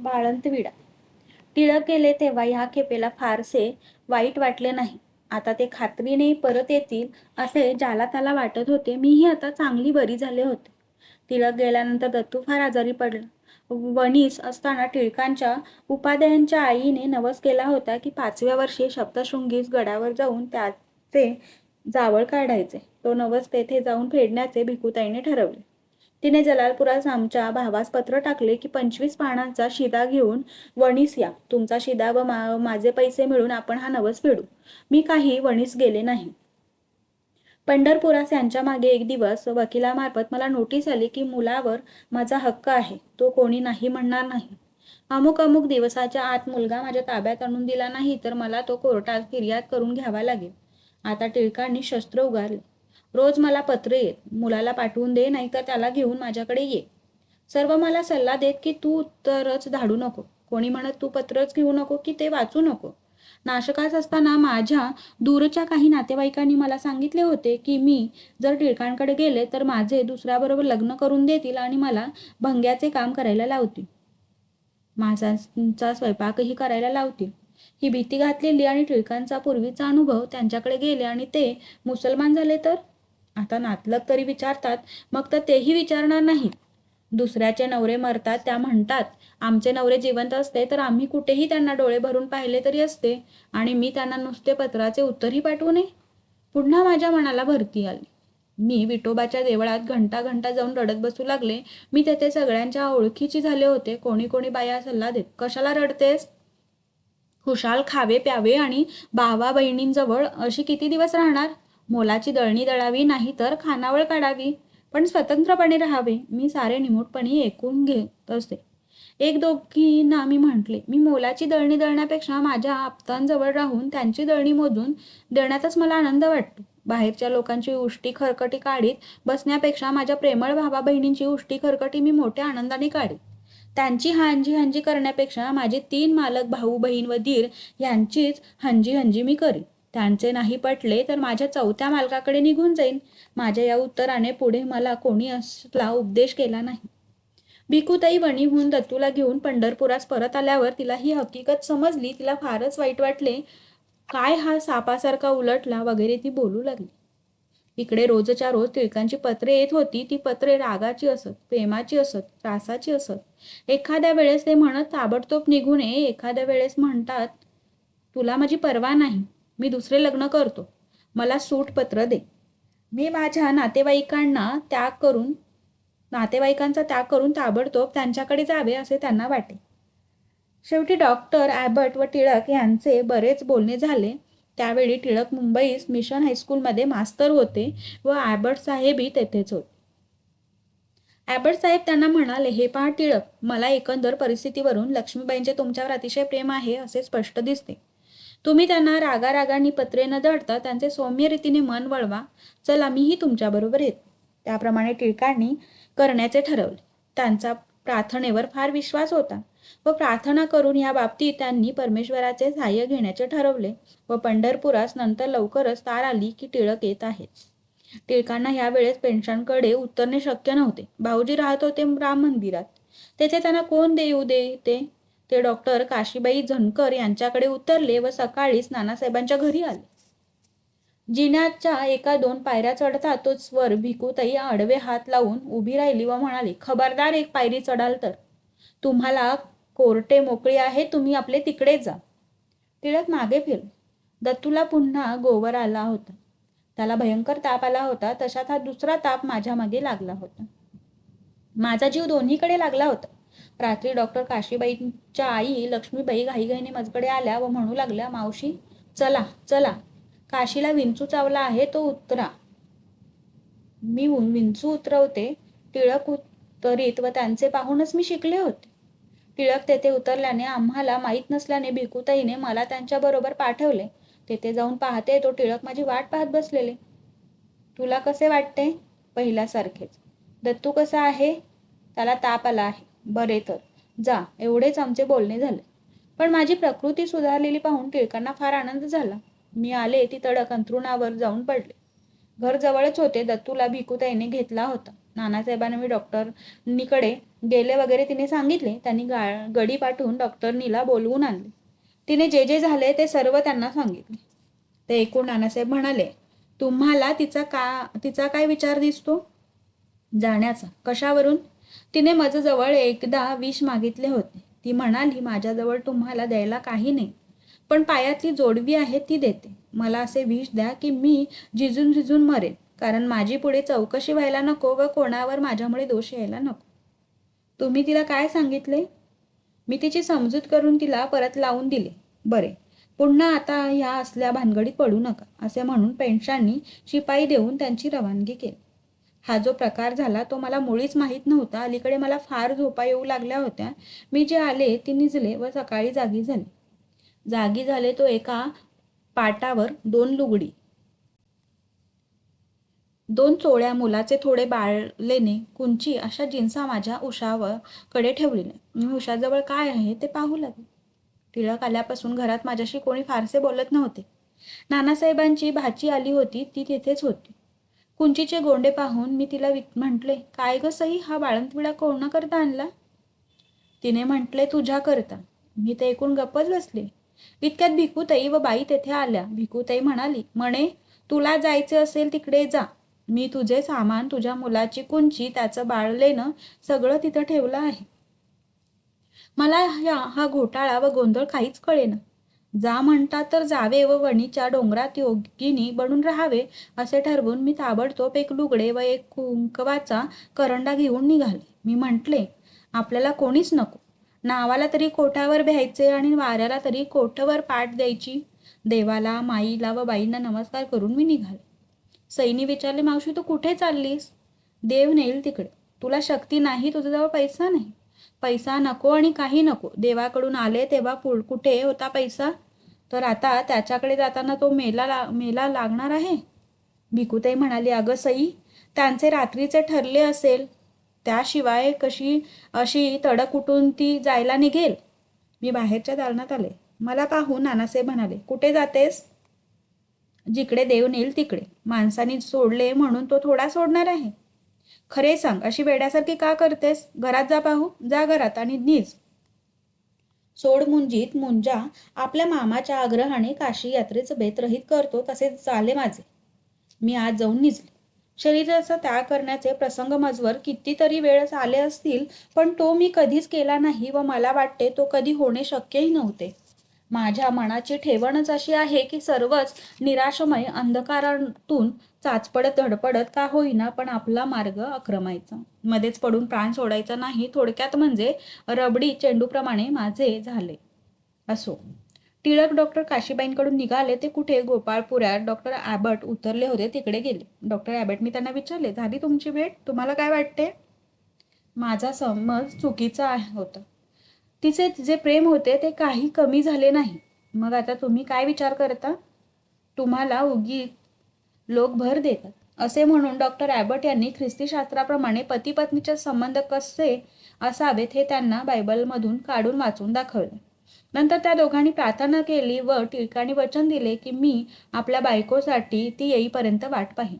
बाळंत विडा टिळक गेले तेव्हा ह्या खेपेला फारसे वाईट वाटले नाही. आता ते खात्रीने परत येतील असे ज्याला त्याला वाटत होते मीही आता चांगली बरी झाले होते. टिळक गेल्यानंतर दत्तू फार आजारी पडला. वणीस असताना टिळकांच्या उपाध्यायांच्या आईने नवस केला होता की पाचव्या वर्षी सप्तशृंगीस गडावर जाऊन त्याचे जावळ काढायचे. तो नवस तेथे जाऊन फेडण्याचे भिकुताईने ठरवले. तिने जलालपुरास आमच्या भावास पत्र टाकले की पंचवीस पानांचा शिदा घेऊन वणीस या. तुमचा शिदा व मा माझे पैसे मिळून आपण हा नवस फेडू. मी काही वणीस गेले नाही. पंढरपुरास यांच्या मागे एक दिवस वकिलामार्फत मला नोटीस आली की मुलावर माझा हक्क आहे. तो कोणी नाही म्हणणार नाही. अमुक अमुक दिवसाच्या आत मुलगा माझ्या ताब्यात आणून दिला नाही तर मला तो कोर्टात फिर्याद करून घ्यावा लागेल. आता टिळकांनी शस्त्र उगारले. रोज मला पत्र येत मुलाला पाठवून दे नाही तर त्याला घेऊन माझ्याकडे ये. सर्व मला सल्ला देत की तू उत्तरच धाडू नको. कोणी म्हणत तू पत्रच घेऊ नको की ते वाचू नको. नाशकास असताना माझ्या दूरच्या काही नातेवाईकांनी मला सांगितले होते की मी जर टिळकांकडे गेले तर माझे दुसऱ्याबरोबर लग्न करून देतील आणि मला भंग्याचे काम करायला लावतील. माझांचा स्वयंपाकही करायला लावतील. ही भीती घातलेली आणि टिळकांचा पूर्वीचा अनुभव त्यांच्याकडे गेले आणि ते मुसलमान झाले तर? आता नातलग तरी विचारतात मग तर तेही विचारणार नाहीत. दुसऱ्याचे नवरे मरतात त्या म्हणतात आमचे नवरे जिवंत असते तर आम्ही कुठेही त्यांना डोळे भरून पाहिले तरी असते आणि मी त्यांना नुसते पत्राचे उत्तरही पाठवू नये पुन्हा माझ्या मनाला भरती आली. मी विठोबाच्या देवळात घंटा घंटा जाऊन रडत बसू लागले. मी तेथे सगळ्यांच्या ओळखीची झाले होते. कोणी कोणी बाया सल्ला देत कशाला रडतेस? खुशाल खावे प्यावे आणि भावा बहिणींजवळ अशी किती दिवस राहणार? मोलाची दळणी दळावी नाही तर खानावळ काढावी. पण स्वतंत्रपणे राहावे. मी सारे निमूटपणे ऐकून घेत असते. एक दोघींना मी म्हटले मी मोलाची दळणी दळण्यापेक्षा माझ्या आप्तांजवळ राहून त्यांची दळणी मोजून देण्यातच मला आनंद वाटतो. बाहेरच्या लोकांची उष्टी खरकटी काढीत बसण्यापेक्षा माझ्या प्रेमळ भावा बहिणींची उष्टी खरकटी मी मोठ्या आनंदाने काढीत. त्यांची हांजी हांजी करण्यापेक्षा माझे तीन मालक भाऊ बहीण व दीर यांचीच हंजी हंजी मी करी त्यांचे नाही पटले तर माझ्या चौथ्या मालकाकडे निघून जाईन. माझ्या या उत्तराने पुढे मला कोणी असला उपदेश केला नाही. भिकूताई वणीहून दत्तूला घेऊन पंढरपुरास परत आल्यावर तिला ही हकीकत समजली. तिला फारच वाईट वाटले. काय हा सापासारखा उलटला वगैरे ती बोलू लागली. इकडे रोजच्या रोज टिळकांची पत्रे येत होती. ती पत्रे रागाची असत प्रेमाची असत त्रासाची असत. एखाद्या वेळेस ते म्हणत ताबडतोब निघू नये. एखाद्या वेळेस म्हणतात तुला माझी पर्वा नाही. मी दुसरे लग्न करतो. मला सूटपत्र दे. मी माझ्या नातेवाईकांना त्याग करून नातेवाईकांचा त्याग करून ताबडतोब त्यांच्याकडे जावे असे त्यांना वाटे. शेवटी डॉक्टर ॲबट व टिळक यांचे बरेच बोलणे झाले. त्यावेळी टिळक मुंबईस मिशन हायस्कूलमध्ये मास्तर होते व ॲबट साहेबही तेथेच होते. ॲबट साहेब त्यांना म्हणाले हे पहा टिळक मला एकंदर परिस्थितीवरून लक्ष्मीबाईंचे तुमच्यावर अतिशय प्रेम आहे असे स्पष्ट दिसते. तुम्ही त्यांना रागारागांनी पत्रे न दडता त्यांचे सौम्य रीतीने मन वळवा. चला मीही तुमच्याबरोबर येत. त्याप्रमाणे टिळकांनी करण्याचे ठरवले. त्यांचा प्रार्थनेवर फार विश्वास होता व प्रार्थना करून या बाबतीत त्यांनी परमेश्वराचे सहाय्य घेण्याचे ठरवले व पंढरपुरास नंतर लवकरच तार आली की टिळक येत आहेत. टिळकांना ह्या वेळेस पेन्शनकडे उतरणे शक्य नव्हते. भाऊजी राहत होते राम मंदिरात. तेथे त्यांना कोण देऊ दे ते? ते डॉक्टर काशीबाई झणकर यांच्याकडे उतरले व सकाळीच नानासाहेबांच्या घरी आले. जिन्याच्या एका दोन पायऱ्या चढता तो स्वर भिकूताई आडवे हात लावून उभी राहिली व म्हणाली खबरदार एक पायरी चढाल तर. तुम्हाला कोर्टे मोकळी आहे तुम्ही आपले तिकडे जा. टिळक मागे फिर दत्तूला पुन्हा गोवर आला होता. त्याला भयंकर ताप आला होता. तशात हा दुसरा ताप माझ्या मागे लागला होता. माझा जीव दोन्हीकडे लागला होता. रात्री डॉक्टर काशीबाईंच्या आई लक्ष्मीबाई घाईघाईने मजकडे आल्या व म्हणू लागल्या मावशी चला चला. काशीला विंचू चावला आहे तो उतरा. मी विंचू उतरवते? टिळक उतरीत व त्यांचे पाहूनच मी शिकले होते. टिळक तेथे उतरल्याने आम्हाला माहीत नसल्याने भिकूताईने मला त्यांच्याबरोबर पाठवले. तेथे जाऊन पाहते तो टिळक माझी वाट पाहत बसलेले. तुला कसे वाटते? पहिल्यासारखेच. दत्तू कसा आहे? त्याला ताप आला आहे. बरे तर. जा एवढेच आमचे बोलणे झाले. पण माझी प्रकृती सुधारलेली पाहून टिळकांना फार आनंद झाला. मी आले ती तडक अंथरुणावर जाऊन पडले. घर जवळच होते दत्तूला भिकूताईने घेतला होता. नानासाहेबांना मी डॉक्टरनीकडे गेले वगैरे तिने सांगितले. त्यांनी गा गडी पाठवून डॉक्टरनीला बोलवून आणले. तिने जे जे झाले ते सर्व त्यांना सांगितले. ते ऐकून नानासाहेब म्हणाले तुम्हाला तिचा का तिचा काय विचार दिसतो? जाण्याचा. कशावरून? तिने माझ्याजवळ एकदा विष मागितले होते. ती म्हणाली माझ्याजवळ तुम्हाला द्यायला काही नाही पण पायातली जोडवी आहे ती देते. मला असे विष द्या की मी झिजून झिजून मरेन कारण माझी पुढे चौकशी व्हायला नको व कोणावर माझ्यामुळे दोष यायला नको. तुम्ही तिला काय सांगितले? मी तिची समजूत करून तिला परत लावून दिले. बरे पुन्हा आता ह्या असल्या भानगडीत पडू नका असे म्हणून पेंशांनी शिपाई देऊन त्यांची रवानगी केली. हा जो प्रकार झाला तो मला मुळीच माहीत नव्हता. अलीकडे मला फार झोपा येऊ लागल्या होत्या. मी जे आले ते निजले व सकाळी जागी झाले. जागी झाले तो एका पाटावर दोन लुगडी दोन चोळ्या मुलाचे थोडे बाळलेने कुंची अशा जिन्सा माझ्या उषावर कडे ठेवलेल्या. मी उषाजवळ काय आहे ते पाहू लागले. टिळक आल्यापासून घरात माझ्याशी कोणी फारसे बोलत नव्हते. नानासाहेबांची भाची आली होती ती तिथेच होती. कुंचीचे गोंडे पाहून मी तिला वित म्हटले काय ग सई हा बाळंतविडा कोणाकरता आणला? तिने म्हटले तुझ्या करता मी ते ऐकून गप्पच बसले. इतक्यात भिकूताई व बाई तेथे आल्या. भिकूताई म्हणाली म्हणे तुला जायचे असेल तिकडे जा. मी तुझे सामान तुझ्या मुलाची कुंची त्याचं बाळलेनं सगळं तिथं ठेवलं आहे. मला हा घोटाळा व गोंधळ काहीच कळेना. जा म्हणतात तर जावे व वणीच्या डोंगरात योगिनी बनून राहावे असे ठरवून मी ताबडतोब एक लुगडे व एक कुंकवाचा करंडा घेऊन निघाले. मी म्हटले आपल्याला कोणीच नको. नावाला तरी कोठावर भ्यायचे आणि वाऱ्याला तरी कोठवर पाठ द्यायची. देवाला माईला व बाईंना नमस्कार करून मी निघाले. सैनी विचारले मावशी तू कुठे चाललीस? देव नेईल तिकडे. तुला शक्ती नाही तुझ्याजवळ पैसा नाही. पैसा नको आणि काही नको. देवाकडून आले तेव्हा पुढ कुठे होता पैसा? तर आता त्याच्याकडे जाताना तो मेला ला मेला लागणार आहे? भिकूताई म्हणाली अगं सई त्यांचे रात्रीचे ठरले असेल. त्याशिवाय कशी अशी तडक उठून ती जायला निघेल? मी बाहेरच्या दालनात आले. मला पाहून नानासाहेब म्हणाले कुठे जातेस? जिकडे देव नेईल तिकडे. माणसाने सोडले म्हणून तो थोडा सोडणार आहे. खरे सांग अशी वेड्यासारखी का करतेस? घरात जा पाहू जा घरात आणि नीज. सोड मुंजीत मुंजा आपल्या मामाच्या आग्रहाने काशी यात्रेचं बेत रहित करतो तसे चाले माझे. मी आज जाऊन निजले. शरीराचा त्याग करण्याचे प्रसंग मजवर कितीतरी वेळेस आले असतील पण तो मी कधीच केला नाही व मला वाटते तो कधी होणे शक्यही नव्हते. माझ्या मनाची ठेवणच अशी आहे की सर्वच निराशमय अंधकारातून चाचपडत धडपडत का होईना पण आपला मार्ग आक्रमायचा. मध्येच पडून प्राण सोडायचा नाही थोडक्यात म्हणजे रबडी चेंडूप्रमाणे माझे झाले. असो. टिळक डॉक्टर काशीबाईंकडून निघाले ते कुठे? गोपाळपुऱ्यात. डॉक्टर ॲबट उतरले होते तिकडे गेले. डॉक्टर ॲबट मी त्यांना विचारले झाली तुमची भेट? तुम्हाला काय वाटते? माझा समज चुकीचा होता. तिचे जे प्रेम होते ते काही कमी झाले नाही. मग आता तुम्ही काय विचार करता? तुम्हाला उगी लोक भर देतात. असे म्हणून डॉक्टर ॲबर्ट यांनी ख्रिस्तीशास्त्राप्रमाणे पती पत्नीचे संबंध कसे असावेत हे त्यांना बायबलमधून काढून वाचून दाखवले. नंतर त्या दोघांनी प्रार्थना केली व टिळकांनी वचन दिले की मी आपल्या बायकोसाठी ती येईपर्यंत वाट पाहीन.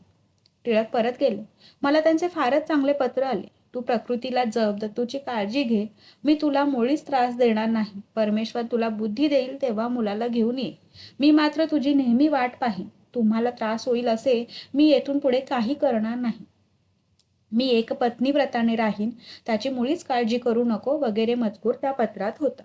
टिळक परत गेले. मला त्यांचे फारच चांगले पत्र आले. तू प्रकृतीला जप तुझी काळजी घे. मी तुला मुळीच त्रास देणार नाही. परमेश्वर तुला बुद्धी देईल तेव्हा मुलाला घेऊन ये. मी मात्र तुझी नेहमी वाट पाहीन. तुम्हाला त्रास होईल असे मी येथून पुढे काही करणार नाही. मी एक पत्नी व्रताने राहीन. त्याची मुळीच काळजी करू नको वगैरे मजकूर त्या पत्रात होता.